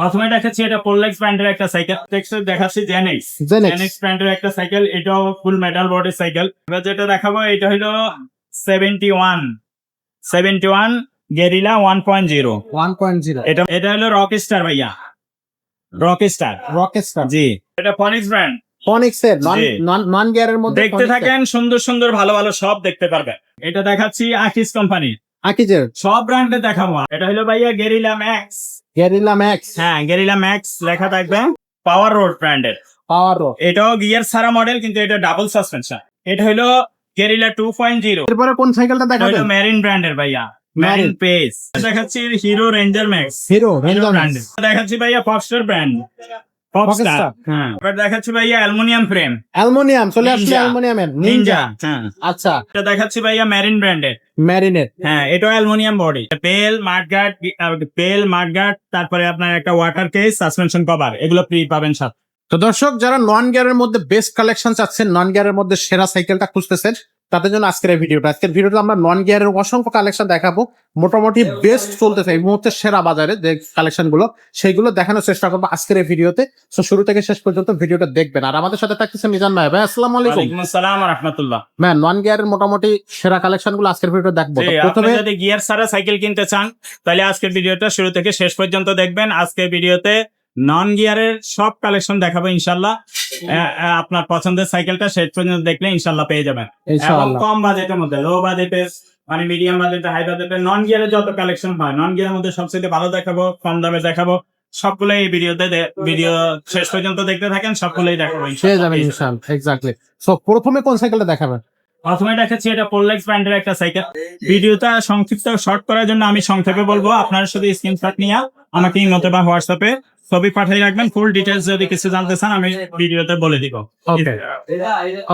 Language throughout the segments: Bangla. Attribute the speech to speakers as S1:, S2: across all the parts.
S1: প্রথমে দেখাচ্ছি এটা পোললেক্স ব্র্যান্ডের একটা সাইকেল নেক্সট দেখাচ্ছি জেনেক্স
S2: জেনেক্স
S1: ব্র্যান্ডের একটা সাইকেল এটাও ফুল মেটাল বডির সাইকেল এবার যেটা দেখাবো এটা হলো seventy one seventy one guerrilla one point zero
S2: one point zero
S1: এটা এটা হলো রক স্টার ভাইয়া। রক স্টার
S2: রকেস্টার
S1: জি। এটা ফনিক্স ব্র্যান্ড
S2: ফনিক্স এর নন নন গিয়ারের মধ্যে
S1: দেখতে থাকেন সুন্দর সুন্দর ভালো ভালো সব দেখতে পারবেন। এটা দেখাচ্ছি আকিস কোম্পানি
S2: আকিজের
S1: সব ব্র্যান্ডে দেখাবো। এটা হলো ভাইয়া গেরিলা ম্যাক্স
S2: গেরিলা ম্যাক্স।
S1: হ্যাঁ গেরিলা ম্যাক্স লেখা থাকবে পাওয়ার রোড ব্র্যান্ডের।
S2: পাওয়ার রোড।
S1: এটাও গিয়ার সারা মডেল কিন্তু এটা ডাবল সাসপেনশন। এটা হলো গেরিলা টু পয়েন্ট জিরো।
S2: এরপরে কোন সাইকেলটা দেখাবেন?
S1: মেরিন ব্র্যান্ডের ভাইয়া। Marine pace. দেখাচ্ছি Hero Ranger max.
S2: Hero
S1: Hero
S2: Ranger
S1: brand দেখাচ্ছি ভাইয়া ফক্সটার ব্র্যান্ড
S2: Foxstar।
S1: হ্যাঁ। দেখাচ্ছি ভাইয়া অ্যালুমিনিয়াম ফ্রেম
S2: অ্যালুমিনিয়াম চলে আসলে অ্যালুমিনিয়ামের
S1: নিনজা
S2: নিনজা
S1: হ্যাঁ।
S2: আচ্ছা।
S1: এটা দেখাচ্ছি ভাইয়া মেরিন ব্র্যান্ডের
S2: ম্যারিনেট
S1: হ্যাঁ এটাও অ্যালুমিনিয়াম বডি পেল মাঠগার্ড পেল মাঠগার্ড তারপরে আপনার একটা ওয়াটার কেস সাসপেনশন কভার এগুলো ফ্রি পাবেন সাথে
S2: তো দর্শক যারা নন গিয়ারের মধ্যে বেস্ট কালেকশন চাচ্ছেন নন গিয়ারের মধ্যে সেরা সাইকেলটা খুঁজতেছেন তাদের জন্য আজকের এই ভিডিওটা। আজকের ভিডিওতে আমরা নন গিয়ারের অসংখ্য কালেকশন দেখাবো। মোটামুটি বেস্ট চলতেছে এই মুহূর্তে সেরা বাজারে যে কালেকশনগুলো সেইগুলো দেখানোর চেষ্টা করব আজকের এই ভিডিওতে। তো শুরু থেকে শেষ পর্যন্ত ভিডিওটা দেখবেন। আর আমাদের সাথে থাকতেছে মিজান ভাই। ভাই আসসালামু আলাইকুম।
S1: আসসালাম রহমতুল্লাহ।
S2: ম্যাম নন গিয়ারের মোটামুটি সেরা কালেকশনগুলো আজকের ভিডিও দেখব। প্রথমে
S1: যদি গিয়ার ছাড়া সাইকেল কিনতে চান তাহলে আজকের ভিডিওটা শুরু থেকে শেষ পর্যন্ত দেখবেন। আজকের ভিডিওতে নন গিয়ারের সব কালেকশন দেখাবো ইনশাল্লাহ আপনার পছন্দের সাইকেলটা শেষ পর্যন্ত দেখলে ইনশাল্লাহ পেয়ে যাবেন। কম বাজেটের মধ্যে লো বাজেটের মানে মিডিয়াম বাজেটে হাই বাজেটে নন গিয়ারের যত কালেকশন হয় নন গিয়ারের মধ্যে সবচেয়ে ভালো দেখাবো কম দামে দেখাবো সবগুলো এই ভিডিওতে ভিডিও শেষ পর্যন্ত দেখতে থাকেন সবগুলোই দেখাবো
S2: পেয়ে। যাবেন ইনশাআল্লাহ এক্স্যাক্টলি সো প্রথমে কোন সাইকেলটা দেখাবেন?
S1: প্রথমে দেখাচ্ছি এটা পোললেক্স ব্র্যান্ডের একটা সাইকেল ভিডিওটা সংক্ষিপ্ত শর্ট করার জন্য আমি সংক্ষেপে বলব আপনারা শুধু স্ক্রিনশট নিয়ে আমাকে ইমোতে বা হোয়াটসঅ্যাপে ছবি পাঠিয়ে রাখবেন ফুল ডিটেলস যদি কিছু জানতে চান আমি ভিডিওতে বলে দিব।
S2: ওকে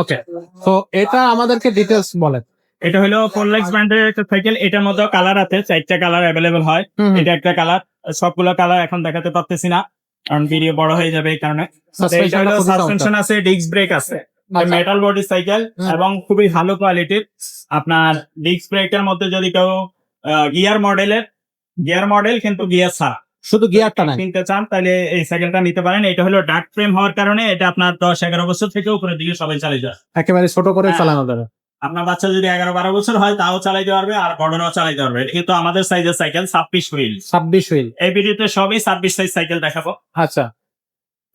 S2: ওকে তো এটা আমাদেরকে ডিটেলস বলেন।
S1: এটা হলো পোললেক্স ব্র্যান্ডের একটা সাইকেল এটার মধ্যে কালার আছে চারটা কালার অ্যাভেলেবেল হয়। এটা একটা কালার সবগুলো কালার এখন দেখাতে পারতেছি না কারণ ভিডিও বড় হয়ে যাবে এই কারণে। সাসপেনশন আছে। ডিস্ক ব্রেক আছে। মেটাল বডি সাইকেল এবং খুবই ভালো কোয়ালিটির আপনার ডিস্ক ব্রেকের মধ্যে যদি কেউ গিয়ার মডেলের গিয়ার মডেল কিন্তু গিয়ার ছাড়া।
S2: শুধু গিয়ারটা নাই।
S1: কিনতে চান তাহলে এই সাইকেলটা নিতে পারেন। এটা হলো ডার্ক ফ্রেম হওয়ার কারণে এটা আপনার দশ এগারো বছর থেকে উপরে দিকে সবাই চালিয়ে যায়
S2: একেবারে ছোট করে
S1: হ্যাঁ।
S2: চালানো যাবে।
S1: আপনার বাচ্চা যদি এগারো বারো বছর হয় তাও চালাইতে পারবে আর বড়রাও চালাইতে পারবে। কিন্তু আমাদের সাইজের সাইকেল ছাব্বিশ হুইল
S2: ছাব্বিশ হুইল
S1: এই ভিডিওতে সবই ছাব্বিশ সাইজ সাইকেল দেখাবো।
S2: আচ্ছা।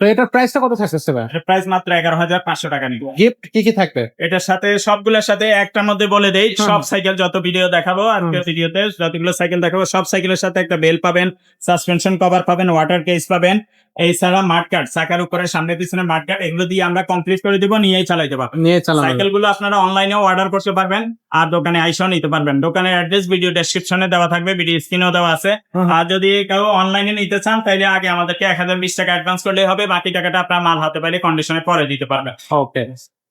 S2: তো এটার প্রাইসটা কত থাকতেছে ভাই
S1: এটার প্রাইস মাত্র এগারো হাজার পাঁচশো টাকা নিব।
S2: গিফট কি কি থাকবে?
S1: এটার সাথে সবগুলোর সাথে একটার মধ্যে বলে দেই সব সাইকেল যত ভিডিও দেখাবো আজকে ভিডিওতে যতগুলো সাইকেল দেখাবো সব সাইকেলের সাথে একটা বেল পাবেন সাসপেনশন কভার পাবেন ওয়াটার কেস পাবেন। এছাড়া চাকার উপরে সামনে পিছনে এগুলো দিয়ে আমরা কমপ্লিট করে দিব নিয়েই চালাইতে পারবেন। সাইকেলগুলো আপনারা অনলাইনেও অর্ডার করতে পারবেন আর দোকানে আইসাও নিতে পারবেন। দোকানের অ্যাড্রেস ভিডিও ডেসক্রিপশনে দেওয়া থাকবে ভিডিও স্ক্রিনেও দেওয়া আছে। আর যদি কেউ অনলাইনে নিতে চান তাহলে আগে আমাদেরকে এক হাজার বিশ টাকা অ্যাডভান্স করলে হবে বাকি টাকাটা আপনার মাল হাতে পাইলে কন্ডিশনে পরে দিতে পারবেন।
S2: ওকে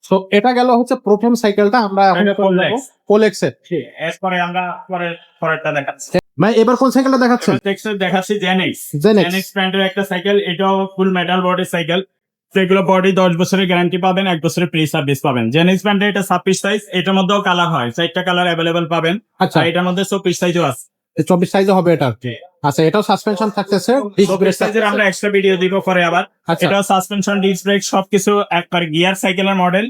S2: তো এটা গেল হচ্ছে প্রথম সাইকেলটা আমরা এখন। পোলেক্সের
S1: এরপরে আমরা পরে পরেরটা দেখাচ্ছি।
S2: ভাই এবার কোন সাইকেলটা দেখাচ্ছেন?
S1: নেক্সট দেখাচ্ছি জেনেক্স
S2: জেনেক্স
S1: ব্র্যান্ডের একটা সাইকেল এটাও ফুল মেটাল বডি সাইকেল সেগুলো বডি দশ বছরের গ্যারান্টি পাবেন এক বছরের প্রি সার্ভিস পাবেন। জেনেক্স ব্র্যান্ডের এটা ছাব্বিশ সাইজ এটার মধ্যেও কালার হয়। চারটা কালার অ্যাভেলেবেল পাবেন।
S2: আচ্ছা।
S1: এটার মধ্যে চব্বিশ সাইজও আছে।
S2: চব্বিশ সাইজও হবে এটা। আচ্ছা এটাও সাসপেনশন থাকতেছে।
S1: সাইজের আমরা এক্সট্রা ভিডিও দিব পরে আবার। এটা সাসপেনশন ডিস্ক ব্রেক সবকিছু একবার গিয়ার সাইকেলের মডেল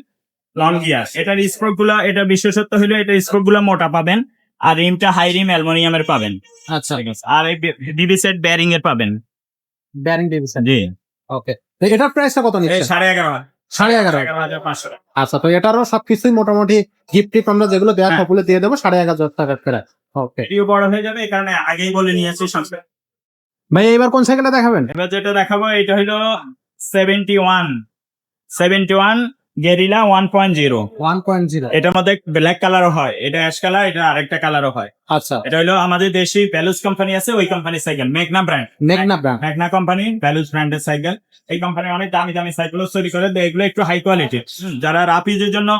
S1: লং গিয়ার এটার স্পোকগুলা এটা বিশেষত্ব হলো এটা স্পোকগুলা মোটা পাবেন আর রিমটা হাই রিম অ্যালুমিনিয়ামের পাবেন।
S2: আচ্ছা।
S1: আর এই ডিবি সেট ব্যারিং এর পাবেন।
S2: ব্যারিং ডিভিশন
S1: জি।
S2: ওকে এটার প্রাইসটা কত নিচ্ছে
S1: সাড়ে এগারো
S2: সাড়ে এগারো। আচ্ছা তো এটারও সবকিছুই মোটামুটি গিফট টিপ আমরা যেগুলো দেওয়া
S1: হ্যাঁ।
S2: সবগুলো দিয়ে দেবো সাড়ে এগারো টাকা ফেরা ওকে
S1: ভিডিও বড় হয়ে যাবে এই কারণে আগেই বলে নিয়েছি সঙ্গে
S2: ভাই এবার কোন সাইকেলটা দেখাবেন?
S1: এবার যেটা দেখাবো এটা হলো seventy one seventy one guerrilla one point zero
S2: one point zero
S1: এটার মধ্যে ব্ল্যাক কালারও হয়। এটা অ্যাশ কালার এটা আরেকটা কালারও হয়।
S2: আচ্ছা।
S1: এটা হলো আমাদের দেশি ভ্যালুস কোম্পানি আছে ওই কোম্পানির সাইকেল মেঘনা ব্র্যান্ড
S2: মেঘনা ব্র্যান্ড
S1: মেঘনা কোম্পানি ভ্যালুস ব্র্যান্ডের সাইকেল এই কোম্পানি অনেক দামি দামি সাইকেল তৈরি করে এগুলো একটু হাই কোয়ালিটির যারা রাপিজের জন্য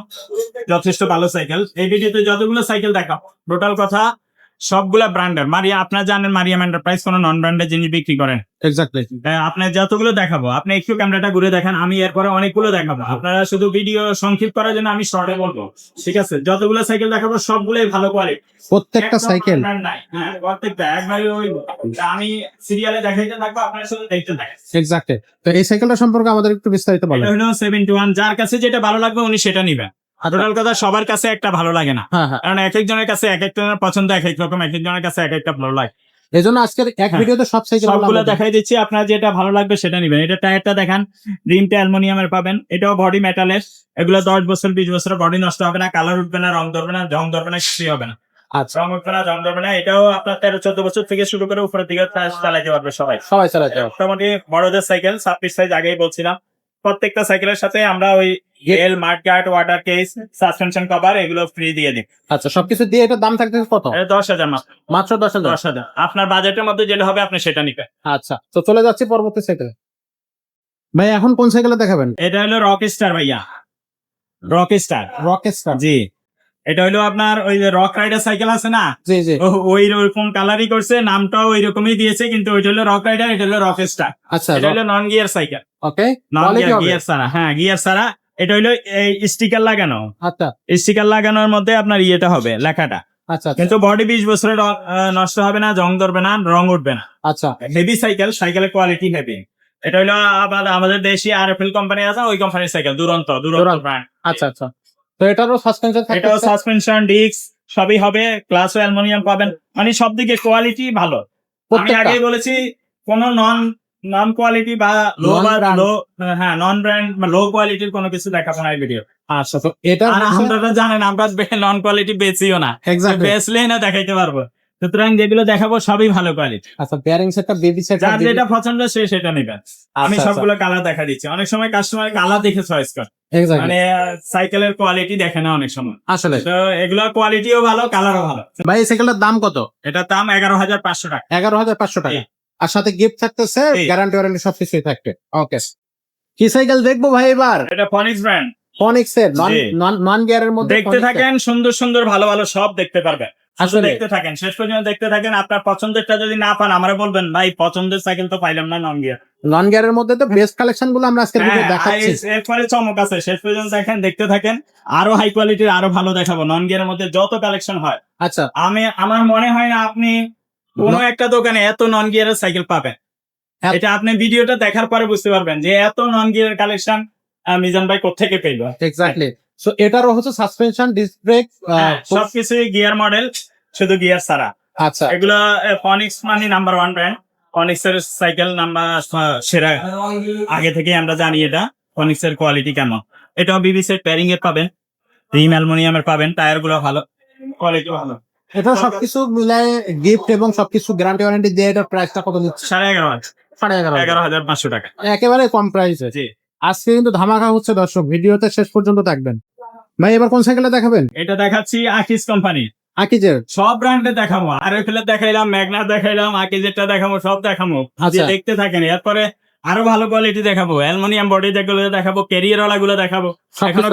S1: যথেষ্ট ভালো সাইকেল এই ভিডিওতে যতগুলো সাইকেল দেখা টোটাল কথা সবগুলা ব্র্যান্ডের। মারিয়া আপনার জানেন মারিয়াম এন্টারপ্রাইজ কোনো নন ব্র্যান্ডের জিনিস বিক্রি করেন
S2: এক্স্যাক্টলি
S1: আহ, আপনার যতগুলো দেখাবো আপনি একটু ক্যামেরাটা ঘুরে দেখেন আমি এরপরে অনেকগুলো দেখাবো। আপনারা শুধু ভিডিও সংক্ষিপ্ত করার জন্য আমি শর্টে বলব। ঠিক আছে? যতগুলো সাইকেল দেখাবো সবগুলোই ভালো কোয়ালিটি
S2: প্রত্যেকটা সাইকেল
S1: হ্যাঁ প্রত্যেকটা একবারে ওই আমি সিরিয়ালে দেখাইতে থাকব আপনারা শুধু দেখতে থাকেন।
S2: এক্স্যাক্টলি তো এই সাইকেলটা সম্পর্কে আমাদের একটু বিস্তারিত বলেন।
S1: এটা হলো সেভেন্টি ওয়ান যার কাছে যেটা ভালো লাগবে উনি সেটা নিবেন। টোটাল কথা সবার কাছে একটা ভালো লাগে না।
S2: হ্যাঁ হ্যাঁ।
S1: কারণ এক একজনের কাছে এক একজনের পছন্দ এক এক রকম এক একজনের কাছে এক একটা ভালো লাগে।
S2: এই জন্য আজকের এক
S1: হ্যাঁ।
S2: ভিডিওতে সব সাইকেল
S1: সবগুলো দেখাই দিচ্ছি আপনার যেটা ভালো লাগবে সেটা নিবেন। এটা টায়ারটা দেখান রিমটা অ্যালুমিনিয়ামের পাবেন। এটাও বডি মেটালের এগুলো দশ বছর বিশ বছর বডি নষ্ট হবে না কালার উঠবে না রং ধরবে না জং ধরবে না কিছুই হবে না।
S2: আচ্ছা।
S1: রং উঠবে না জং ধরবে না। এটাও আপনার তেরো চোদ্দ বছর থেকে শুরু করে উপরের দিকে চা- চালাতে পারবে সবাই।
S2: সবাই চালাতে হবে।
S1: মোটামুটি বড়দের সাইকেল ছাব্বিশ সাইজ আগেই বলছিলাম। প্রত্যেকটা সাইকেলের সাথে আমরা ওই গেল mudguard water case suspension cover এগুলো ফ্রি দিয়ে দিই।
S2: আচ্ছা সবকিছু দিয়ে এটার দাম থাকতেছে কত?
S1: দশ হাজার মাত্র।
S2: মাত্র দশ হাজার?
S1: দশ হাজার। আপনার বাজেটের মধ্যে যেটা হবে আপনি সেটা নিবেন।
S2: আচ্ছা তো চলে যাচ্ছি পরবর্তী সাইকেলে। ভাই এখন কোন সাইকেলে দেখাবেন?
S1: এটা হলো রক স্টার ভাইয়া। রক স্টার
S2: রক স্টার
S1: জি। এটা হলো আপনার ওই যে রক রাইডার সাইকেল আছে না? ওই রকম কালারই করছে নামটাও ওই রকমই দিয়েছে কিন্তু ওইটা হলো রক রাইডার এটা হলো রক স্টার
S2: আচ্ছা
S1: এটা হলো non gear cycle
S2: okay
S1: non gear? Gear ছাড়া হ্যাঁ গিয়ার ছাড়া। এটা হলো এই স্টিকার লাগানো।
S2: আচ্ছা।
S1: স্টিকার লাগানোর মধ্যে আপনার ইয়েটা হবে লেখাটা।
S2: আচ্ছা আচ্ছা।
S1: কিন্তু বডি বিশ বছরের রং- আহ, নষ্ট হবে না জং ধরবে না রং উঠবে না।
S2: আচ্ছা।
S1: হেভি সাইকেল সাইকেলের কোয়ালিটি হেভি এটা হলো আমাদের দেশি আর এফ এল কোম্পানি আছে ওই কোম্পানির সাইকেল দুরন্ত দুরন্ত
S2: দুরন্ত।
S1: ব্র্যান্ড
S2: আচ্ছা আচ্ছা। তো এটারও সাসপেনশন
S1: এটাও সাসপেনশন ডিস্ক সবই হবে গ্লাস অ্যালুমিনিয়াম পাবেন। মানে সব দিকে কোয়ালিটি ভালো। আমি আগে বলেছি কোনো নন নন কোয়ালিটি বা লো বা লো হ্যাঁ নন ব্র্যান্ড বা লো কোয়ালিটির কোনো কিছু দেখাবো না এই ভিডিও
S2: আচ্ছা তো এটা
S1: আপনারা জানেন আমরা নন কোয়ালিটি বেচিও না। বেচলেই না দেখাইতে পারব। সুতরাং যেগুলো দেখাবো সবই ভালো কোয়ালিটি
S2: আচ্ছা বেয়ারিং সেটটা বেবি সেট
S1: যার যেটা পছন্দ সে সেটা নেবেন আমি
S2: আচ্ছা,
S1: সবগুলো কালার দেখা দিচ্ছি। অনেক সময় কাস্টমার কালার দেখে চয়েস করে। মানে সাইকেলের কোয়ালিটি দেখে না অনেক সময়।
S2: আসলে।
S1: তো এগুলোর কোয়ালিটিও ভালো কালারও ভালো।
S2: ভাই এই সাইকেলটার দাম কত?
S1: এটার দাম এগারো হাজার পাঁচশো টাকা।
S2: এগারো হাজার পাঁচশো টাকা। আর সাথে গিফট থাকতেছে। গ্যারান্টি ওয়ারেন্টি সবকিছুই থাকবে। ওকে কি সাইকেল দেখব ভাই এবার?
S1: এটা ফনিক্স ব্র্যান্ড
S2: ফনিক্স এর নন নন গিয়ারের মধ্যে
S1: দেখতে থাকেন সুন্দর সুন্দর ভালো ভালো সব দেখতে পারবেন। আসলে দেখতে থাকেন শেষ পর্যন্ত দেখতে থাকেন আপনার পছন্দেরটা যদি না পান আমরা বলবেন ভাই পছন্দের সাইকেল তো পাইলাম না নন গিয়ার
S2: নন গিয়ারের মধ্যে তো বেস্ট কালেকশনগুলো আমরা আজকে ভিডিও দেখাচ্ছি।
S1: এরপরে চমক আছে শেষ পর্যন্ত দেখেন দেখতে থাকেন আরও হাই কোয়ালিটির আরও ভালো দেখাবো নন গিয়ারের মধ্যে যত কালেকশন হয়।
S2: আচ্ছা।
S1: আমি আমার মনে হয় না আপনি কোন একটা দোকানে এত নন গিয়ারের সাইকেল পাবেন।
S2: এত-
S1: এটা আপনি ভিডিওটা দেখার পরে বুঝতে পারবেন যে এত নন গিয়ারের কালেকশন মিজান ভাই কোথেকে পেল।
S2: এক্স্যাক্টলি সো এটারও হচ্ছে সাসপেনশন ডিস্ক ব্রেক
S1: সবকিছুই গিয়ার মডেল শুধু গিয়ার ছাড়া।
S2: আচ্ছা।
S1: এগুলো ফনিক্স মানে নাম্বার ওয়ান ব্র্যান্ড ফনিক্স এর সাইকেল নাম্বার সেরা। আগে থেকে আমরা জানি এটা ফনিক্স এর কোয়ালিটি কেমন। এটাও বিবিসি এর প্যারিং এর পাবেন। রিম অ্যালুমিনিয়ামের পাবেন। টায়ারগুলো ভালো কোয়ালিটি ভালো।
S2: এটা সবকিছু মিলায় গিফট এবং সবকিছু গ্যারান্টি ওয়ারেন্টি দিয়ে এটার প্রাইসটা কত নিচ্ছে?
S1: সাড়ে এগারো হাজার।
S2: সাড়ে এগারো।
S1: এগারো হাজার পাঁচশো টাকা।
S2: একেবারে কম প্রাইসে
S1: জি।
S2: আজকে কিন্তু ধামাকা হচ্ছে দর্শক। ভিডিওতে শেষ পর্যন্ত থাকবেন। ভাই এবার কোন সাইকেলটা দেখাবেন?
S1: এটা দেখাচ্ছি আকিস কোম্পানি
S2: আকিজের
S1: সব ব্র্যান্ডে দেখাবো। আর দেখাইলাম ম্যাগনা দেখাইলাম আকিজেরটা দেখাবো সব দেখাবো।
S2: আচ্ছা।
S1: দেখতে থাকেন এরপরে আরও ভালো কোয়ালিটি দেখাবো। অ্যালুমিনিয়াম বডি যেগুলো দেখাবো কেরিয়ার ওয়ালা গুলো দেখাবো এখনও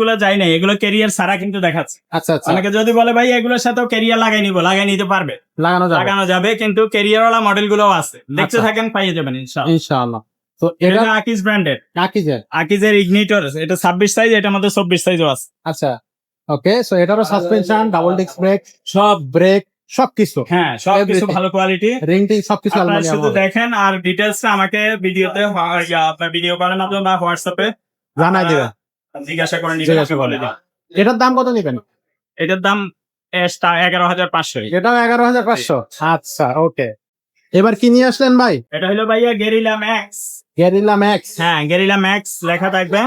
S1: গুলো যায় নাই এগুলো কেরিয়ার ছাড়া কিন্তু দেখাচ্ছে।
S2: আচ্ছা আচ্ছা।
S1: অনেকে যদি বলে ভাই এগুলোর সাথেও কেরিয়ার লাগাই নিবো লাগাই নিতে পারবে।
S2: লাগানো যাবে।
S1: লাগানো যাবে কিন্তু কেরিয়ার ওয়ালা মডেলগুলো আছে। দেখতে
S2: আচ্ছা।
S1: থাকেন পাইয়ে যাবেন ইনশাআল্লাহ।
S2: ইনশাআল্লাহ। তো এটা
S1: এটা আকিজ ব্র্যান্ডের
S2: আকিজের
S1: আকিজের ইগনিটর এটা ছাব্বিশ সাইজ এটার মধ্যে চব্বিশ সাইজও আছে।
S2: আচ্ছা ওকে সো এটারও সাসপেনশন ডাবল ডিস্ক ব্রেক সব ব্রেক সবকিছু।
S1: হ্যাঁ সব কিছু ভালো কোয়ালিটি
S2: রিং টিং সবকিছু আলমারি
S1: শুধু দেখেন আর ডিটেলস আমাকে ভিডিওতে আপনার ভিডিও কলের মাধ্যমে বা হোয়াটসঅ্যাপে।
S2: জানাই দিবেন।
S1: জিজ্ঞাসা করে
S2: জিজ্ঞাসা
S1: বলে
S2: এটার দাম কত নেবেন?
S1: এটার দাম এগারো হাজার পাঁচশো
S2: এটাও এগারো হাজার পাঁচশো? আচ্ছা ওকে এবার কি নিয়ে আসলেন ভাই?
S1: এটা হলো ভাইয়া গেরিলা ম্যাক্স।
S2: Guerrilla max.
S1: হ্যাঁ গেরিলা ম্যাক্স লেখা থাকবে।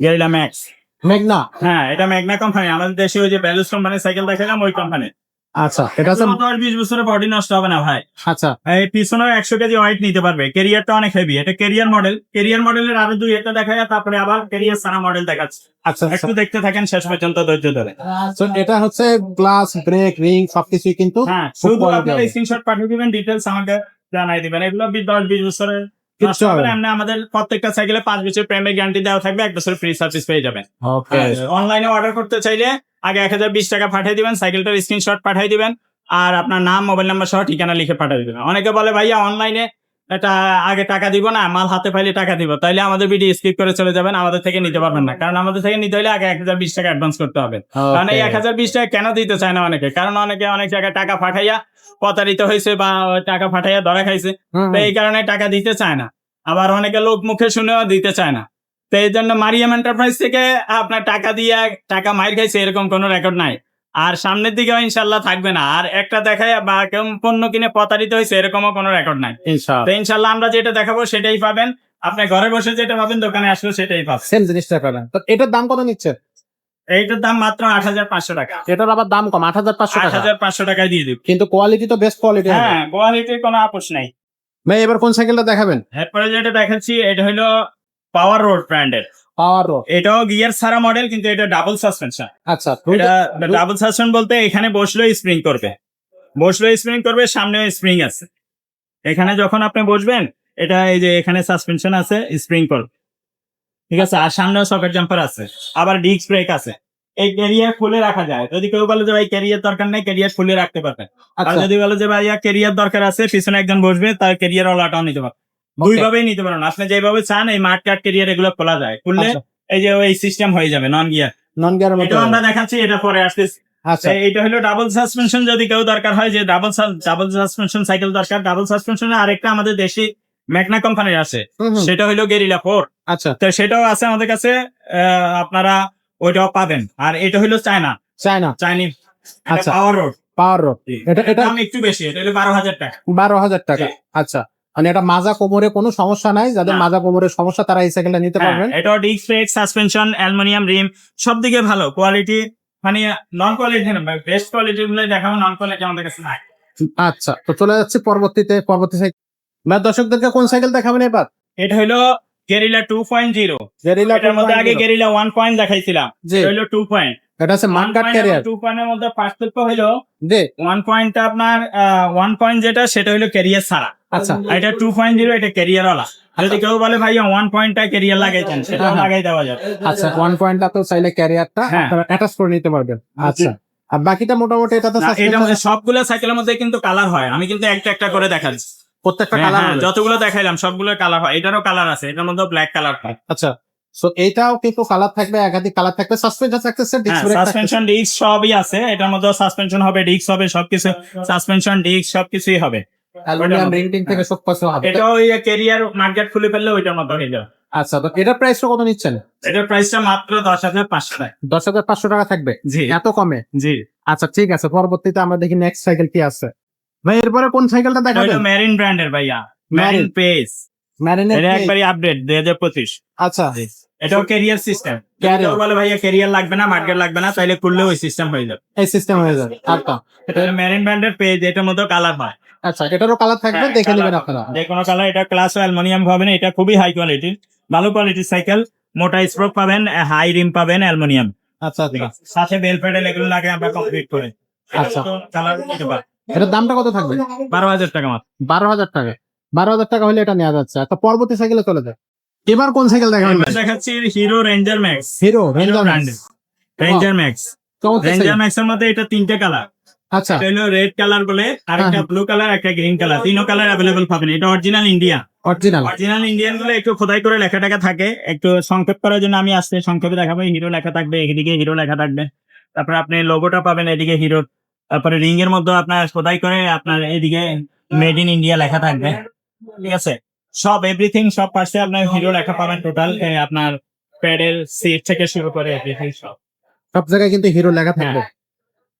S1: Guerrilla max.
S2: মেঘনা।
S1: হ্যাঁ এটা মেঘনা কোম্পানি আমাদের দেশে ওই যে ব্যালুস কোম্পানির সাইকেল দেখালাম ওই কোম্পানি
S2: আচ্ছা এটা হচ্ছে
S1: দশ বিশ বছরের বডি নষ্ট হবে না ভাই।
S2: আচ্ছা।
S1: এই পিছনেও একশো কেজি ওয়েট নিতে পারবে। কেরিয়ারটা অনেক হেভি এটা কেরিয়ার মডেল কেরিয়ার মডেলের আরও দুই একটা দেখা যায় তারপরে আবার কেরিয়ার সারা মডেল দেখাচ্ছে।
S2: আচ্ছা
S1: একটু দেখতে থাকেন শেষ পর্যন্ত ধৈর্য ধরে।
S2: এটা হচ্ছে গ্লাস ব্রেক রিং সবকিছুই কিন্তু
S1: হ্যাঁ শুধু আপনারা স্ক্রিনশট পাঠিয়ে দিবেন ডিটেলস আমাকে জানাই দিবেন। এগুলো দশ বিশ বছরের
S2: কিচ্ছু হবে না।
S1: আমাদের প্রত্যেকটা সাইকেলে পাঁচ বছর প্রেমের গ্যারান্টি দেওয়া থাকবে এক বছর ফ্রি সার্ভিস পেয়ে যাবেন। অনলাইনে অর্ডার করতে চাইলে আগে এক হাজার বিশ টাকা পাঠিয়ে দিবেন সাইকেলটার স্ক্রিনশট পাঠিয়ে দিবেন আর আপনার নাম মোবাইল নাম্বার সহ ঠিকানা লিখে পাঠিয়ে দিবেন। অনেকে বলে ভাইয়া অনলাইনে এটা আগে টাকা দিব না মাল হাতে পাইলে টাকা দিব। তাইলে আমাদের ভিডিও স্কিপ করে চলে যাবেন আমাদের থেকে নিতে পারবেন না। কারণ আমাদের থেকে নিতে হলে আগে এক হাজার বিশ টাকা অ্যাডভান্স করতে হবে। কারণ এই এক হাজার বিশ টাকা কেন দিতে চায় না অনেকে? কারণ অনেকে অনেক জায়গায় টাকা পাঠাইয়া প্রতারিত হয়েছে বা টাকা পাঠাইয়া ধরা খাইছে। তো এই কারণে টাকা দিতে চায় না। আবার অনেকে লোক মুখে শুনেও দিতে চায় না। তো এই জন্য মারিয়াম এন্টারপ্রাইজ থেকে আপনার টাকা দিয়ে টাকা মাইর খাইছে এরকম কোনো রেকর্ড নাই। আর সামনের দিকেও ইনশাল্লাহ থাকবে না। আর একটা দেখায় বা কেউ পণ্য কিনে প্রতারিত হয়েছে এরকমও কোনো রেকর্ড নাই। তো ইনশাল্লাহ আমরা যেটা দেখাবো সেটাই পাবেন। আপনি ঘরে বসে যেটা পাবেন দোকানে আসলে সেটাই পাবেন।
S2: সেম জিনিসটা পাবেন। তো এটার দাম কত নিচ্ছে?
S1: এইটার দাম মাত্র আট হাজার পাঁচশো টাকা।
S2: এটার আবার দাম কম আট হাজার পাঁচশো
S1: আট হাজার পাঁচশো টাকায় দিয়ে দিব।
S2: কিন্তু কোয়ালিটি তো বেস্ট কোয়ালিটি
S1: হ্যাঁ কোয়ালিটির কোনো আপোষ নাই।
S2: ভাই এবার কোন সাইকেলটা দেখাবেন?
S1: এরপরে যেটা দেখাচ্ছি এটা হলো পাওয়ার রোড ব্র্যান্ডের
S2: পাওয়ার রো
S1: এটাও গিয়ার ছাড়া মডেল কিন্তু এটা ডাবল সাসপেনশন
S2: আচ্ছা
S1: এটা ডাবল সাসপেনশন বলতে এখানে বসলেও স্প্রিং করবে। বসলেও স্প্রিং করবে সামনেও স্প্রিং আছে। এখানে যখন আপনি বসবেন এটা এই যে এখানে সাসপেনশন আছে স্প্রিং করবে। ঠিক আছে আর সামনেও সকেট জাম্পার আছে। আবার ডিস্ক ব্রেক আছে। এই ক্যারিয়ার খুলে রাখা যায়। যদি কেউ বলে যে ভাই ক্যারিয়ার দরকার নেই ক্যারিয়ার খুলে রাখতে পারবেন। আর
S2: আচ্ছা।
S1: যদি বলে যে ভাই ক্যারিয়ার দরকার আছে পিছনে একজন বসবে তার ক্যারিয়ার ওলাটাও নিতে পারবে। দুই ভাবেই নিতে পারেন আপনি যেভাবে চান এই মাঠ কাট ক্যারিয়ার এগুলো খোলা যায়। খুললে
S2: আচ্ছা।
S1: এই যে ওই সিস্টেম হয়ে যাবে নন গিয়ার
S2: নন গিয়ারের মধ্যে
S1: এটাও আমরা দেখাচ্ছি এটা পরে আসতেছি।
S2: আচ্ছা।
S1: এটা হলো ডাবল সাসপেনশন যদি কেউ দরকার হয় যে ডাবল ডাবল সাসপেনশন সাইকেল দরকার ডাবল সাসপেনশন আরেকটা আমাদের দেশি কোম্পানির আছে। সেটা হলো গেরিলা ফোর
S2: আচ্ছা।
S1: তো সেটাও আছে আমাদের কাছে আপনারা ওইটাও পাবেন। আর এটা হলো চায়না
S2: চায়না
S1: চাইনি
S2: আচ্ছা।
S1: পাওয়ার রোড
S2: পাওয়ার রো এটা এটা
S1: দাম একটু বেশি এটা হলো বারো হাজার টাকা।
S2: বারো হাজার টাকা। আচ্ছা। মানে এটা মাজা কোমরে কোনো সমস্যা নাই যাদের মাজা কোমরের সমস্যা তারা এই সাইকেলটা নিতে
S1: হ্যাঁ,
S2: পারবেন।
S1: এটাও disc brake suspension aluminium rim সব দিকে ভালো কোয়ালিটি মানে নন কোয়ালিটি না বেস্ট কোয়ালিটি গুলো দেখাবো নন কোয়ালিটি আমাদের কাছে নাই।
S2: আচ্ছা তো চলে যাচ্ছে পরবর্তীতে পরবর্তী সাইকেল ম্যাম দর্শকদেরকে কোন সাইকেল দেখাবেন এবার?
S1: এটা হলো guerrilla two point zero
S2: guerrilla
S1: মধ্যে আগে গেরিলা ওয়ান পয়েন্ট দেখাইছিলাম। এটা হলো টু পয়েন্ট
S2: এটা আছে মানকাট ক্যারিয়ার
S1: টু পয়েন্টের মধ্যে পার্থক্য হলো
S2: জি
S1: ওয়ান পয়েন্ট আপনার ওয়ান পয়েন্ট যেটা সেটা হলো ক্যারিয়ার ছাড়া।
S2: আচ্ছা।
S1: এটা টু পয়েন্ট জিরো এটা ক্যারিয়ার ওয়ালা। যদি কেউ বলে ভাই ওয়ান পয়েন্টটা ক্যারিয়ার লাগাইছেন সেটা
S2: হ্যাঁ, হ্যাঁ।
S1: লাগাই দেওয়া যাবে।
S2: আচ্ছা ওয়ান পয়েন্টটা তো চাইলে ক্যারিয়ারটা। অ্যাটাচ করে নিতে পারবেন। আচ্ছা। আর বাকিটা মোটামুটি এটা তো
S1: সবগুলো সাইকেলের মধ্যে কিন্তু কালার হয়। আমি কিন্তু একটা একটা করে দেখাচ্ছি।
S2: প্রত্যেকটা কালার
S1: হ্যাঁ, যতগুলো দেখাইলাম সবগুলো কালার হয়। এটারও কালার আছে। এটার মধ্যে ব্ল্যাক কালার হয়।
S2: আচ্ছা। সো এইটাও কিন্তু কালার থাকবে একাধিক কালার থাকবে সাসপেনশন ব্রেক
S1: সাসপেনশন ডিস্ক সবই আছে এটার মধ্যে সাসপেনশন হবে ডিস্ক হবে সবকিছু সাসপেনশন ডিস্ক সবকিছুই হবে।
S2: অ্যালুমিনিয়াম রিং টিং থেকে সব কিছু হবে।
S1: এটা ওই ক্যারিয়ার মার্কেট খুলে ফেললে ওইটার মধ্যে হয়ে যাবে।
S2: আচ্ছা তো এটার প্রাইসটা কত নিচ্ছেন?
S1: এটার প্রাইসটা মাত্র দশ হাজার পাঁচশো টাকা।
S2: দশ হাজার পাঁচশো টাকা থাকবে?
S1: জি।
S2: এত কমে?
S1: জি।
S2: আচ্ছা ঠিক আছে পরবর্তীতে আমরা দেখি নেক্সট সাইকেল কি আছে। ভাই এরপরে কোন সাইকেলটা
S1: হলো মেরিন ব্র্যান্ডের ভাইয়া। মেরিন। পেস এটা একবারই আপডেট দুই হাজার পঁচিশ।
S2: আচ্ছা।
S1: এটাও ক্যারিয়ার সিস্টেম। বলে ভাইয়া ক্যারিয়ার লাগবে না মার্কেট লাগবে না ওই সিস্টেম হয়ে যাবে।
S2: এই সিস্টেম হয়ে যাবে। আচ্ছা।
S1: এটা মেরিন পেজ এটার মধ্যে কালার হয়।
S2: আচ্ছা এটারও কালার থাকবে
S1: হ্যাঁ,
S2: দেখে নেবেন আপনারা।
S1: যে কোনো কালার এটা ক্লাস অ্যালুমিনিয়াম পাবেন এটা খুবই হাই কোয়ালিটির ভালো কোয়ালিটির সাইকেল মোটা স্প্রোক পাবেন হাই রিম পাবেন অ্যালুমিনিয়াম
S2: আচ্ছা আচ্ছা।
S1: সাথে বেল প্যাডেল এগুলো লাগে আমরা কমপ্লিট করে।
S2: আচ্ছা।
S1: কালার দিতে পারি।
S2: এটার দামটা কত থাকবে?
S1: বারো হাজার টাকা মাত্র।
S2: বারো হাজার টাকা। বারো হাজার টাকা হলে এটা নেওয়া যাচ্ছে। তো পরবর্তী সাইকেলে চলে যায়। এবার কোন সাইকেল দেখাবেন
S1: দেখাচ্ছি Hero Ranger max
S2: Hero Ranger
S1: Ranger max Ranger max এর মধ্যে এটা তিনটে কালার
S2: আচ্ছা।
S1: হলো রেড কালার বলে আর একটা
S2: হ্যাঁ।
S1: ব্লু কালার একটা গ্রিন কালার তিনও কালার অ্যাভেলেবল পাবেন। এটা অরিজিনাল ইন্ডিয়া
S2: অরিজিনাল
S1: অরিজিনাল ইন্ডিয়ানগুলো একটু খোদাই করে লেখা টাকা থাকে। একটু সংক্ষেপ করার জন্য আমি আসতে সংক্ষেপে দেখাবো। হিরো লেখা থাকবে এদিকে হিরো লেখা থাকবে। তারপরে আপনি লোগোটা পাবেন এদিকে হিরো তারপরে রিং এর মধ্যে আপনার খোদাই করে আপনার এদিকে মেড ইন ইন্ডিয়া লেখা থাকবে। ঠিক আছে সব এভরিথিং সব পাশে আপনার হিরো লেখা পাবেন টোটাল আপনার প্যাডেল সিট থেকে শুরু করে এভরিথিং সব।
S2: সব জায়গায় কিন্তু হিরো লেখা থাকবে।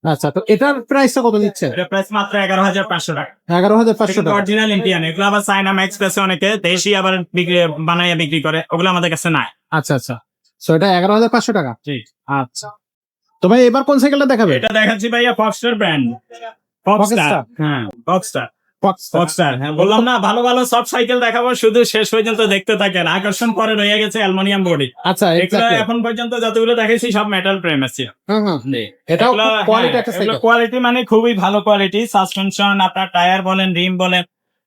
S2: আচ্ছা তো এটার প্রাইসটা কত নিচ্ছে
S1: এটা প্রাইস মাত্র এগারো হাজার পাঁচশো টাকা।
S2: এগারো হাজার পাঁচশো টাকা।
S1: অরিজিনাল ইন্ডিয়ান এগুলো আবার চায়না ম্যাক্স প্রেসে অনেকে দেশি আবার বিক্রি বানাইয়া বিক্রি করে ওগুলো আমাদের কাছে নাই।
S2: আচ্ছা আচ্ছা। সো এটা এগারো হাজার পাঁচশো টাকা?
S1: জি।
S2: আচ্ছা। তো ভাই এবার কোন সাইকেলটা দেখাবে
S1: এটা দেখাচ্ছি ভাইয়া ফক্সটার ব্র্যান্ড? ফক্সটার হ্যাঁ ফক্সটার
S2: Fox-
S1: হ্যাঁ বললাম না ভালো ভালো সব সাইকেল দেখাবো শুধু শেষ পর্যন্ত দেখতে থাকেন। আকর্ষণ করে রয়ে গেছে অ্যালুমিনিয়াম বডি।
S2: আচ্ছা
S1: এগুলো এখন পর্যন্ত যতগুলো দেখেছি সব মেটাল ফ্রেম আছে।
S2: এটাও কোয়ালিটি
S1: মানে খুবই ভালো কোয়ালিটি সাসপেনশন আপনার টায়ার বলেন রিম বলেন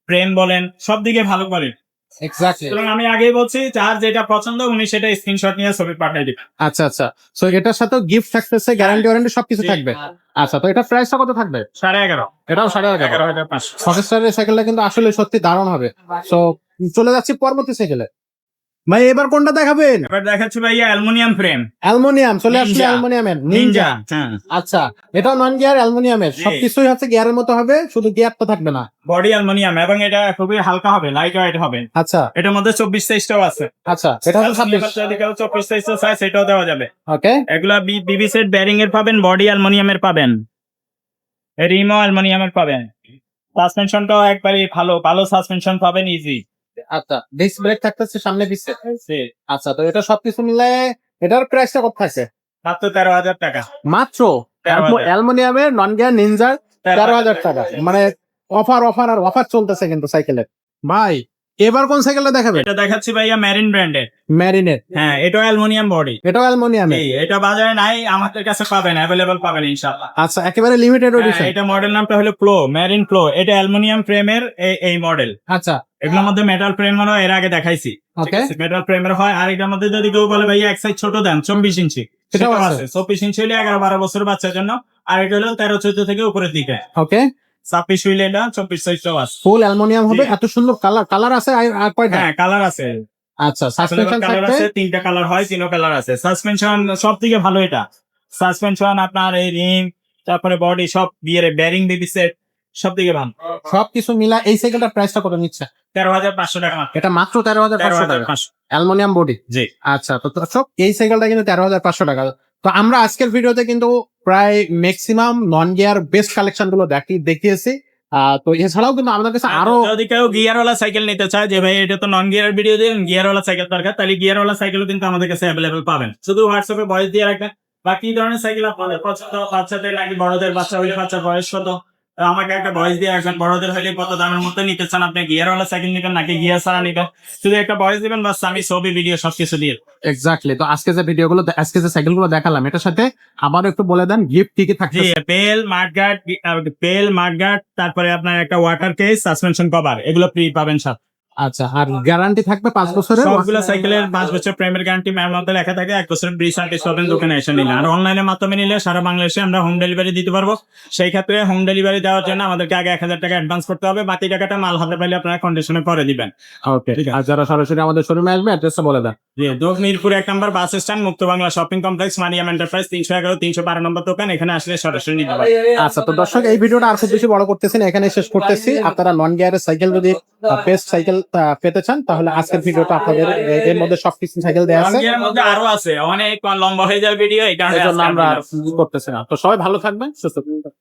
S1: ফ্রেম বলেন সব দিকে ভালো কোয়ালিটি সুতরাং আমি আগেই বলছি যার যেটা পছন্দ উনি সেটা স্ক্রিনশট নিয়ে ছবি পাঠিয়ে দিবেন।
S2: আচ্ছা আচ্ছা। সো এটার সাথে গিফট থাকতেছে গ্যারান্টি ওয়ারেন্টি সবকিছু থাকবে। আচ্ছা তো এটা প্রাইসটা কত থাকবে?
S1: সাড়ে এগারো।
S2: এটাও সাড়ে এগারো।
S1: হাজার পাঁচশো।
S2: সাইকেলটা কিন্তু আসলে সত্যি দারুণ হবে। সো চলে যাচ্ছি পরবর্তী সাইকেলে ভাই এবার কোনটা দেখাবেন?
S1: এবার দেখাচ্ছি ভাইয়া অ্যালুমিনিয়াম ফ্রেম।
S2: অ্যালুমিনিয়াম চলে আসলে. অ্যালুমিনিয়ামের।
S1: নিনজা হ্যাঁ।
S2: আচ্ছা এটাও নন গিয়ার অ্যালুমিনিয়ামের। সবকিছুই হচ্ছে গিয়ারের মতো হবে শুধু গিয়ারটা থাকবে না।
S1: বডি অ্যালুমিনিয়াম এবং এটা খুবই হালকা হবে লাইট ওয়েট হবে।
S2: আচ্ছা।
S1: এটার মধ্যে চব্বিশ সাইজটাও আছে।
S2: আচ্ছা এটা হচ্ছে
S1: যদি কেউ চব্বিশ সাইজ চায় সেটাও দেওয়া যাবে।
S2: ওকে।
S1: এগুলা বিবি সেট ব্যারিং এর পাবেন বডি অ্যালুমিনিয়ামের পাবেন। রিমো অ্যালুমিনিয়ামের পাবেন। সাসপেনশনটাও একবারই ভালো ভালো সাসপেনশন পাবেন ইজি
S2: আচ্ছা ডিস্ক ব্রেক থাকতেছে সামনে পিছে? আচ্ছা তো এটা সবকিছু মিলে এটার প্রাইসটা কত থাকছে?
S1: মাত্র তেরো হাজার টাকা।
S2: মাত্র?
S1: 13,000
S2: অ্যালুমিনিয়ামের নন গিয়ার নিনজার তেরো হাজার টাকা। মানে অফার অফার আর অফার চলতেছে কিন্তু সাইকেলের ভাই এবার কোন সাইকেলটা দেখাবে
S1: এটা দেখাচ্ছি ভাইয়া ম্যারিন ব্র্যান্ডের
S2: ম্যারিনের
S1: হ্যাঁ এটা অ্যালুমিনিয়াম বডি
S2: এটাও অ্যালুমিনিয়ামের
S1: এটা বাজারে নাই আমাদের কাছে পাবেন অ্যাভেলেবল পাবেন ইনশাআল্লাহ।
S2: আচ্ছা একেবারে লিমিটেড এডিশন
S1: হ্যাঁ, এটা মডেল নামটা হলো প্লো ম্যারিন প্লো এটা অ্যালুমিনিয়াম ফ্রেমের এই এই মডেল
S2: আচ্ছা।
S1: এগুলোর মধ্যে মেটাল ফ্রেম মানে এর আগে দেখাইছি।
S2: ওকে
S1: মেটাল ফ্রেমের হয় আর এটার মধ্যে যদি কেউ বলে ভাইয়া এক সাইজ ছোট দেন চব্বিশ ইঞ্চি।
S2: সেটাও। আছে।
S1: চব্বিশ ইঞ্চি হলে এগারো বারো বছর বাচ্চার জন্য আর এটা হলো তেরো চোদ্দ থেকে উপরের দিকে।
S2: ওকে
S1: ছাব্বিশ হইলে এটা চব্বিশ সাইজটাও আছে।
S2: ফুল অ্যালুমিনিয়াম হবে এত সুন্দর কালার কালার আছে আর- কয়টা?
S1: হ্যাঁ কালার আছে।
S2: আচ্ছা সাসপেনশন
S1: কালার আছে তিনটা কালার হয় তিনও কালার আছে। সাসপেনশন সব থেকে ভালো এটা। সাসপেনশন আপনার এই রিং তারপরে বডি সব বিয়ের ব্যারিং বিবি সেট সব থেকে ভালো।
S2: সবকিছু মিলা এই সাইকেলটার প্রাইসটা কত নিচ্ছে?
S1: তেরো হাজার পাঁচশো টাকা
S2: এটা মাত্র তেরো হাজার পাঁচশো টাকা। অ্যালুমিনিয়াম বডি
S1: জি।
S2: আচ্ছা তো দর্শক এই সাইকেলটা কিন্তু তেরো হাজার পাঁচশো টাকা। তো আমরা আজকের ভিডিওতে কিন্তু প্রায় ম্যাক্সিমাম নন গিয়ার বেস্ট কালেকশনগুলো দেখি দেখিয়েছি। তো এছাড়াও কিন্তু আমাদের কাছে আরও
S1: যদি কেউ গিয়ারওয়ালা সাইকেল নিতে চায় যে ভাই এটা তো নন গিয়ার ভিডিও দিন গিয়ারওয়ালা সাইকেল দরকার তাহলে গিয়ারওয়ালা সাইকেলও কিন্তু আমাদের কাছে অ্যাভেলেবেল পাবেন। শুধু হোয়াটসঅ্যাপে বয়স দিয়ে রাখবেন। বা কি ধরনের সাইকেল আপনাদের পছন্দ বাচ্চাদের নাকি বড়দের বাচ্চা হইলে বাচ্চার বয়স কত? আমাকে একটা বয়স দিয়ে একজন বড়দের হলে কত দামের মধ্যে নিতে চান? আপনি গিয়ার ওলা সাইকেল নিবেন নাকি গিয়ার ছাড়া নিবেন? শুধু একটা বয়স দিবেন বাস আমি ছবি ভিডিও সবকিছু দিয়ে।
S2: এক্স্যাক্টলি তো আজকে যে ভিডিও গুলো আজকে যে সাইকেলগুলো দেখালাম এটার সাথে আবারও একটু বলে দেন গিফট কি কি থাকছে
S1: পেল মাঠগার্ড পেল মাঠগার্ড তারপরে আপনার একটা ওয়াটার কেস সাসপেনশন কভার এগুলো ফ্রি পাবেন সাথে
S2: আচ্ছা আর গ্যারান্টি থাকবে পাঁচ বছরের?
S1: সবগুলো সাইকেলের পাঁচ বছর প্রাইমের গ্যারান্টি ম্যাম মধ্যে লেখা থাকে এক বছর ব্রিজ সার্ভিস পাবেন দোকানে এসে নিলে। আর অনলাইনের মাধ্যমে নিলে সারা বাংলাদেশে আমরা হোম ডেলিভারি দিতে পারব। সেই ক্ষেত্রে হোম ডেলিভারি দেওয়ার জন্য আমাদেরকে আগে এক হাজার টাকা অ্যাডভান্স করতে হবে বাকি টাকাটা মাল হাতে পাইলে আপনারা কন্ডিশনে পরে দিবেন।
S2: ওকে আর যারা সরাসরি আমাদের শোরুমে আসবে অ্যাড্রেসটা বলে দেন।
S1: জি দোক মিরপুর এক নম্বর বাস স্ট্যান্ড মুক্ত Bangla shopping complex Mariam enterprise তিনশো এগারো তিনশো বারো নম্বর দোকান। এখানে আসলে সরাসরি নিতে পারবেন।
S2: আচ্ছা তো দর্শক এই ভিডিওটা আর খুব বেশি বড় করতেছি না এখানে শেষ করতেছি। আপনারা নন গিয়ারের সাইকেল যদি বেস্ট সাইকেল পেতে চান তাহলে আজকের ভিডিওটা আপনাদের এর মধ্যে সব কিছু সাইকেল দেওয়া আছে।
S1: এর মধ্যে আরও আছে অনেক লম্বা হয়ে যাবে ভিডিও এই কারণে আমরা
S2: করতেছি না। তো সবাই ভালো থাকবেন সুস্থ থাকবেন।